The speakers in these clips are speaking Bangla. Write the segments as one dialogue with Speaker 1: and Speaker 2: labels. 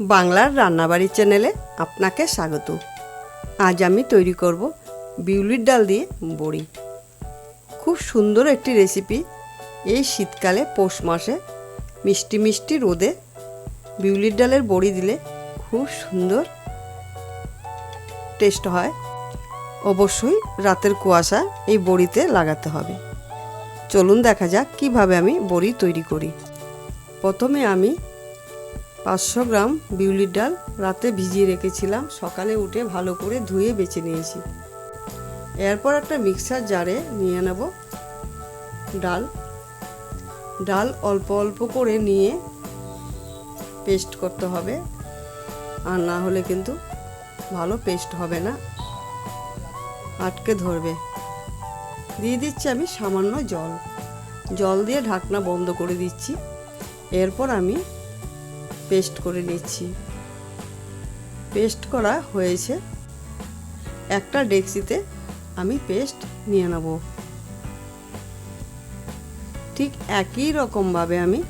Speaker 1: বাংলার রান্নাবাড়ি চ্যানেলে আপনাকে স্বাগত। আজ আমি তৈরি করব বিউলির ডাল দিয়ে বড়ি। খুব সুন্দর একটি রেসিপি এই শীতকালে পৌষ মাসে মিষ্টি মিষ্টি রোদে বিউলির ডালের বড়ি দিলে খুব সুন্দর টেস্ট হয়। অবশ্যই রাতের কুয়াশা এই বড়িতে লাগাতে হবে। চলুন দেখা যাক কীভাবে আমি বড়ি তৈরি করি। প্রথমে আমি পাঁচশো গ্রাম বিউলির ডাল রাতে ভিজিয়ে রেখেছিলাম। সকালে উঠে ভালো করে ধুয়ে বেছে নিয়েছি। এরপর একটা মিক্সার জারে নিয়ে নেব ডাল। ডাল অল্প অল্প করে নিয়ে পেস্ট করতে হবে। আর না হলে কিন্তু ভালো পেস্ট হবে না। আটকে ধরবে। দিয়ে দিচ্ছি আমি সামান্য জল। জল দিয়ে ঢাকনা বন্ধ করে দিচ্ছি। এরপর আমি পেস্ট করে নিচ্ছি। পেস্ট করা হয়েছে। একটা ডেক্সিতে আমি পেস্ট নিয়ে নেব। ঠিক একই রকমভাবে আমি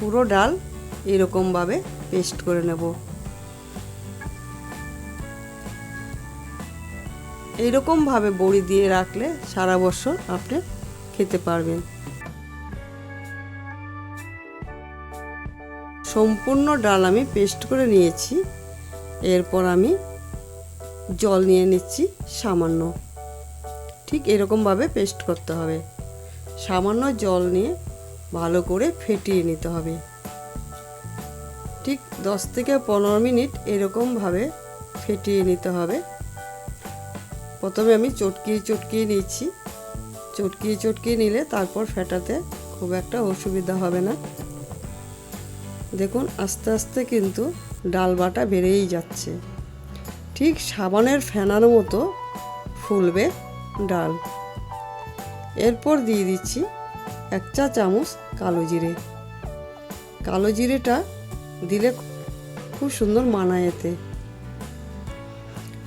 Speaker 1: পুরো ডাল এরকমভাবে পেস্ট করে নেব। এইরকমভাবে বড়ি দিয়ে রাখলে সারা বছর আপনি খেতে পারবেন। সম্পূর্ণ ডাল আমি পেস্ট করে নিয়েছি। এরপর আমি জল নিয়ে নিচ্ছি সামান্য। ঠিক এরকমভাবে পেস্ট করতে হবে। সামান্য জল নিয়ে ভালো করে ফেটিয়ে নিতে হবে। ঠিক দশ থেকে পনেরো মিনিট এরকমভাবে ফেটিয়ে নিতে হবে। প্রথমে আমি চটকিয়ে চটকিয়ে নিচ্ছি। চটকিয়ে চটকিয়ে নিলে তারপর ফেটাতে খুব একটা অসুবিধা হবে না। দেখুন, আস্তে আস্তে কিন্তু ডাল বাটা বেড়েই যাচ্ছে। ঠিক সাবানের ফেনার মতো ফুলবে ডাল। এরপর দিয়ে দিচ্ছি এক চা চামচ কালো জিরে। কালো জিরেটা দিলে খুব সুন্দর মানায় এতে।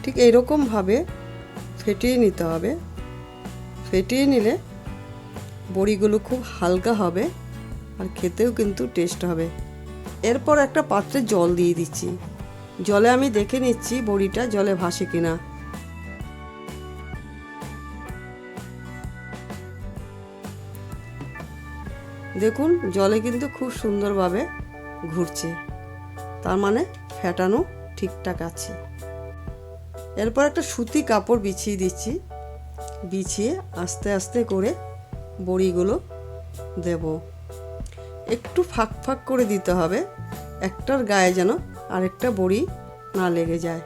Speaker 1: ঠিক এইরকমভাবে ফেটিয়ে নিতে হবে। ফেটিয়ে নিলে বড়িগুলো খুব হালকা হবে আর খেতেও কিন্তু টেস্ট হবে। এরপর একটা পাত্রে জল দিয়ে দিচ্ছি। জলে আমি দেখে নিচ্ছি বড়িটা জলে ভাসে কিনা। দেখুন, জলে কিন্তু খুব সুন্দরভাবে ঘুরছে। তার মানে ফেটানো ঠিকঠাক আছে। এরপর একটা সুতি কাপড় বিছিয়ে দিচ্ছি। বিছিয়ে আস্তে আস্তে করে বড়িগুলো দেব। একটু ফাঁক ফাঁক করে দিতে হবে। একটার গায়ে যেন আরেকটা বড়ি না লেগে যায়।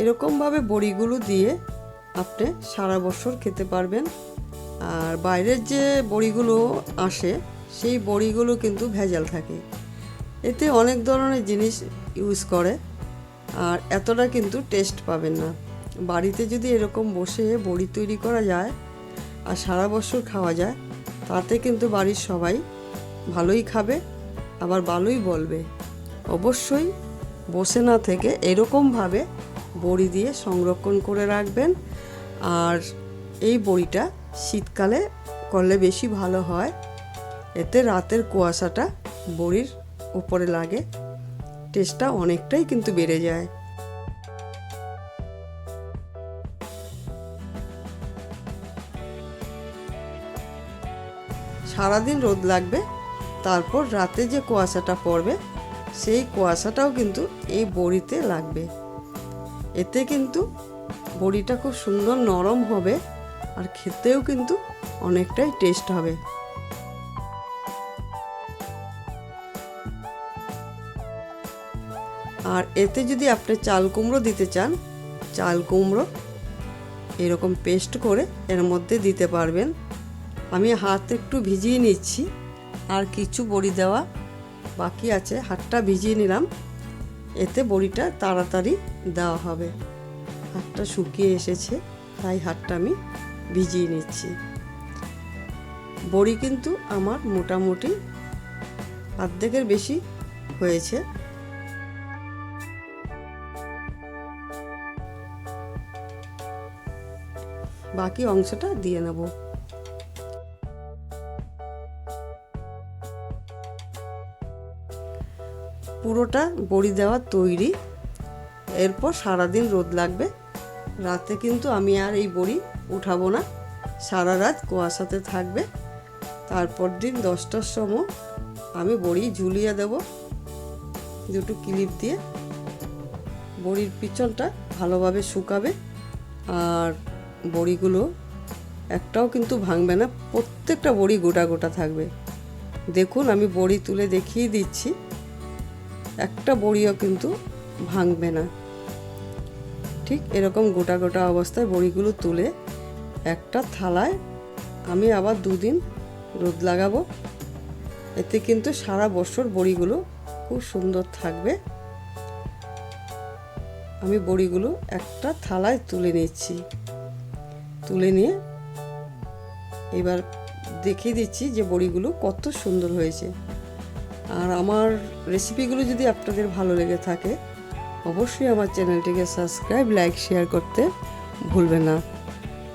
Speaker 1: এরকমভাবে বড়িগুলো দিয়ে আপনি সারা বছর খেতে পারবেন। আর বাইরের যে বড়িগুলো আসে, সেই বড়িগুলো কিন্তু ভেজাল থাকে। এতে অনেক ধরনের জিনিস ইউজ করে, আর এতটা কিন্তু টেস্ট পাবেন না। বাড়িতে যদি এরকম বসে বড়ি তৈরি করা যায়, আর সারা বছর খাওয়া যায় তাতে কিন্তু বাড়ির সবাই ভালোই খাবে, আবার ভালোই বলবে। অবশ্যই বসে না থেকে এরকমভাবে বড়ি দিয়ে সংরক্ষণ করে রাখবেন। আর এই বড়িটা শীতকালে করলে বেশি ভালো হয়। এতে রাতের কুয়াশাটা বড়ির উপরে লাগে টেস্টটা অনেকটাই কিন্তু বেড়ে যায়। সারাদিন রোদ লাগবে, তারপর রাতে যে কুয়াশাটা পড়বে, সেই কুয়াশাটাও কিন্তু এই বড়িতে লাগবে। এতে কিন্তু বড়িটা খুব সুন্দর নরম হবে আর খেতেও কিন্তু অনেকটাই টেস্ট হবে। আর এতে যদি আপনি চাল কুমড়ো দিতে চান, চাল কুমড়ো এরকম পেস্ট করে এর মধ্যে দিতে পারবেন। আমি হাত একটু ভিজিয়ে নিচ্ছি, আর কিছু বড়ি দেওয়া বাকি আছে। হাতটা ভিজিয়ে নিলাম, এতে বড়িটা তাড়াতাড়ি দেওয়া হবে। হাতটা শুকিয়ে এসেছে, তাই হাতটা আমি ভিজিয়ে নিচ্ছি। বড়ি কিন্তু আমার মোটামুটি অর্ধেকের বেশি হয়েছে। বাকি অংশটা দিয়ে নেব। পুরোটা বড়ি দেওয়া তৈরি। এরপর সারাদিন রোদ লাগবে। রাতে কিন্তু আমি আর এই বড়ি উঠাবো না। সারা রাত কুয়াশাতে থাকবে। তারপর দিন দশটার সময় আমি বড়ি ঝুলিয়ে দেব দুটো ক্লিপ দিয়ে। বড়ির পিছনটা ভালোভাবে শুকাবে আর বড়িগুলো একটাও কিন্তু ভাঙবে না, প্রত্যেকটা বড়ি গোটা গোটা থাকবে। দেখুন, আমি বড়ি তুলে দেখিয়ে দিচ্ছি। একটা বড়িও কিন্তু ভাঙবে না। ঠিক এরকম গোটা গোটা অবস্থায় বড়িগুলো তুলে একটা থালায় আমি আবার দুদিন রোদ লাগাবো। এতে কিন্তু সারা বছর বড়িগুলো খুব সুন্দর থাকবে। আমি বড়িগুলো একটা থালায় তুলে নিচ্ছি তুলে নিয়ে এবার দেখিয়ে দিচ্ছি যে বড়িগুলো কত সুন্দর হয়েছে। আর আমার রেসিপিগুলো যদি আপনাদের ভালো লেগে থাকে, অবশ্যই আমার চ্যানেলটিকে সাবস্ক্রাইব লাইক শেয়ার করতে ভুলবেন না।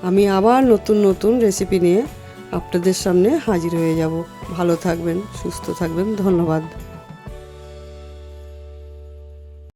Speaker 1: আমি আবার নতুন নতুন রেসিপি নিয়ে আপনাদের সামনে হাজির হয়ে যাব। ভালো থাকবেন, সুস্থ থাকবেন। ধন্যবাদ।